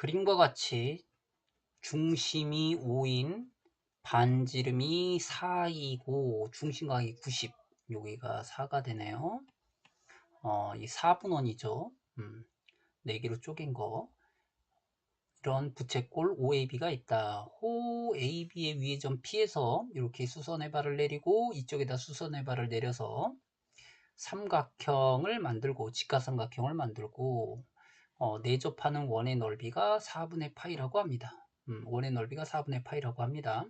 그림과 같이 중심이 5인 반지름이 4이고 중심각이 90 여기가 4가 되네요. 어, 이 4분원이죠. 음, 4개로 쪼갠 거. 이런 부채꼴 OAB가 있다. 호 AB의 위의 점 P에서 이렇게 수선의 발을 내리고 이쪽에다 수선의 발을 내려서 삼각형을 만들고 직각삼각형을 만들고 어, 내접하는 원의 넓이가 4분의 파이라고 합니다. 음, 원의 넓이가 4분의 파이라고 합니다.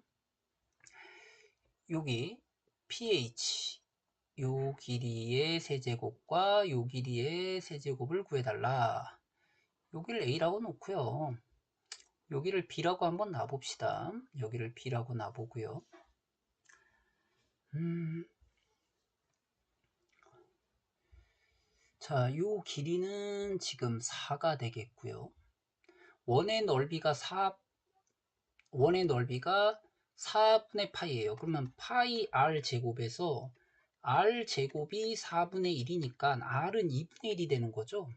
여기 pH 요 길이의 세제곱과 요 길이의 세제곱을 구해달라. 여기를 a라고 놓고요. 여기를 b라고 한번 놔봅시다. 여기를 b라고 놔보고요. 음, 자, 요 길이는 지금 4가 되겠고요. 원의 넓이가 4 원의 넓이가 4분의 파이예요. 그러면 파이 r 제곱에서 r 제곱이 4분의 1이니까 r은 2분의 1이 되는 거죠.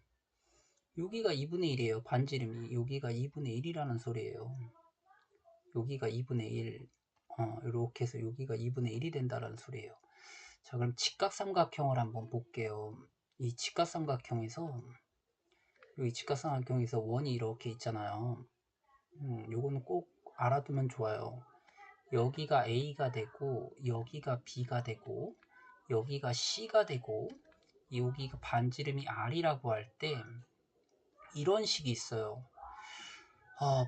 여기가 2분의 1이에요. 반지름이 여기가 2분의 1이라는 소리예요. 여기가 2분의 1 어, 이렇게 해서 여기가 2분의 1이 된다는 소리예요. 자 그럼 직각삼각형을 한번 볼게요. 이 직각삼각형에서 여기 직각삼각형에서 원이 이렇게 있잖아요. 음, 요거는 꼭 알아두면 좋아요. 여기가 A가 되고 여기가 B가 되고 여기가 C가 되고 여기가 반지름이 R이라고 할 때 이런 식이 있어요. 어,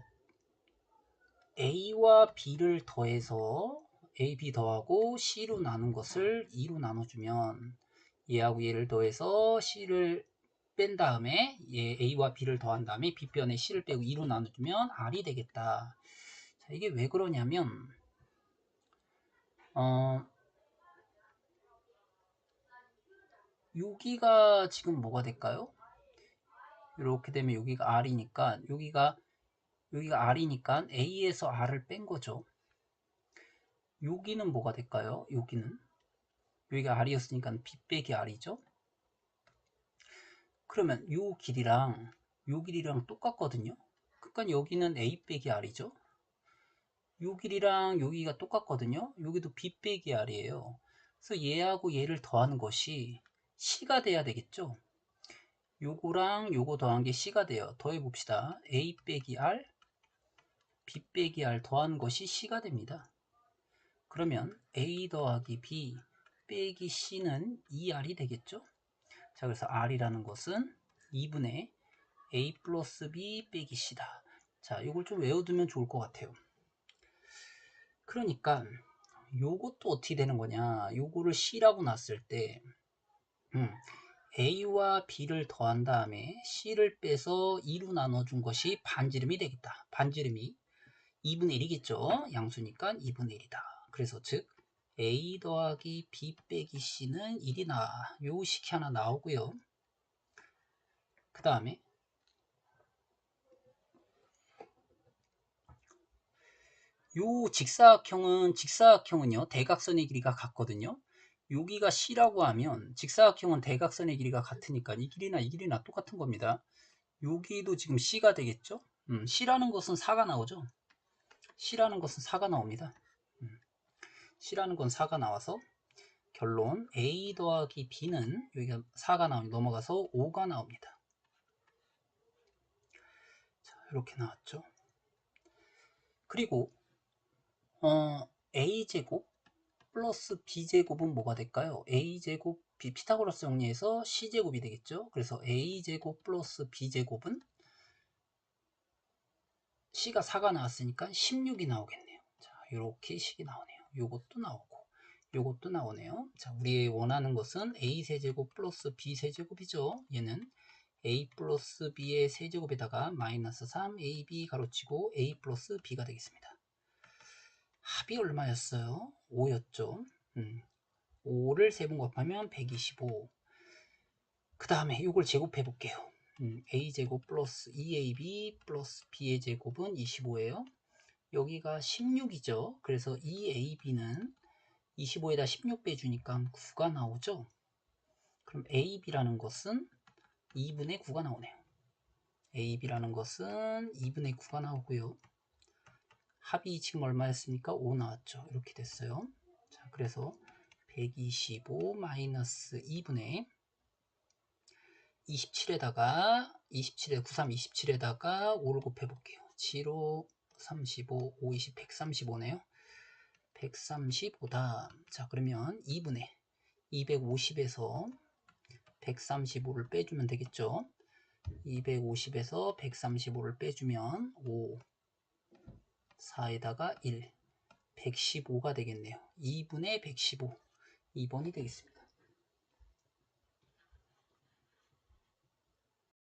A와 B를 더해서 A, B 더하고 C로 나눈 것을 2로 나눠주면 얘하고 얘를 더해서 C를 뺀 다음에 얘 A와 B를 더한 다음에 B변에 C를 빼고 2로 나눠주면 R이 되겠다. 자, 이게 왜 그러냐면 어, 여기가 지금 뭐가 될까요? 이렇게 되면 여기가 R이니까 여기가 여기가 R이니까 A에서 R을 뺀 거죠. 여기는 뭐가 될까요? 여기는 여기가 R이었으니까 B 빼기 R이죠. 그러면 요 길이랑 요 길이랑 똑같거든요. 그러니까 여기는 A 빼기 R이죠. 요 길이랑 여기가 똑같거든요. 여기도 B 빼기 R이에요. 그래서 얘하고 얘를 더하는 것이 C가 돼야 되겠죠. 요거랑 요거 더한 게 C가 돼요. 더해 봅시다. A 빼기 R, B 빼기 R 더한 것이 C가 됩니다. 그러면 A 더하기 B 빼기 C는 2R이 되겠죠? 자, 그래서 R이라는 것은 2분의 A 플러스 B 빼기 C다. 자, 이걸 좀 외워두면 좋을 것 같아요. 그러니까 요것도 어떻게 되는 거냐? 요거를 C라고 놨을 때 음, A와 B를 더한 다음에 C를 빼서 2로 나눠준 것이 반지름이 되겠다. 반지름이 2분의 1이겠죠? 양수니까 2분의 1이다. 그래서 즉 A 더하기 B 빼기 C는 1이 나. 요 식이 하나 나오고요. 그 다음에 요 직사각형은 직사각형은요 대각선의 길이가 같거든요. 여기가 C라고 하면 직사각형은 대각선의 길이가 같으니까 이 길이나 이 길이나 똑같은 겁니다. 여기도 지금 C가 되겠죠? 음, C라는 것은 4가 나오죠? C라는 것은 4가 나옵니다. 음, C라는 건 4가 나와서 결론 A 더하기 B는 여기가 4가 나오니 넘어가서 5가 나옵니다. 자, 이렇게 나왔죠. 그리고 어, A제곱 플러스 B제곱은 뭐가 될까요? A제곱 B, 피타고라스 정리해서 C제곱이 되겠죠? 그래서 A제곱 플러스 B제곱은 C가 4가 나왔으니까 16이 나오겠네요. 자, 이렇게 식이 나오네요. 요것도 나오고, 요것도 나오네요. 자, 우리 원하는 것은 A 세제곱 플러스 B 세제곱이죠. 얘는 A 플러스 B의 세제곱에다가 마이너스 3 AB 가로치고 A 플러스 B가 되겠습니다. 합이 얼마였어요? 5였죠. 음, 5를 세번 곱하면 125. 그 다음에 이걸 제곱해 볼게요. 음, a제곱 플러스 2ab 플러스 b의 제곱은 25예요. 여기가 16이죠. 그래서 2ab는 25에다 16 빼주니까 9가 나오죠. 그럼 ab라는 것은 2분의 9가 나오네요. AB라는 것은 2분의 9가 나오고요. 합이 지금 얼마였습니까? 5 나왔죠. 이렇게 됐어요. 자, 그래서 125 마이너스 2분의 27에다가 27에 93 27에다가 5를 곱해 볼게요. 7호 35 5 20 135네요. 135다. 자, 그러면 2분의 250에서 135를 빼주면 되겠죠. 250에서 135를 빼주면 5 4에다가 1 115가 되겠네요. 2분의 115 2번이 되겠습니다.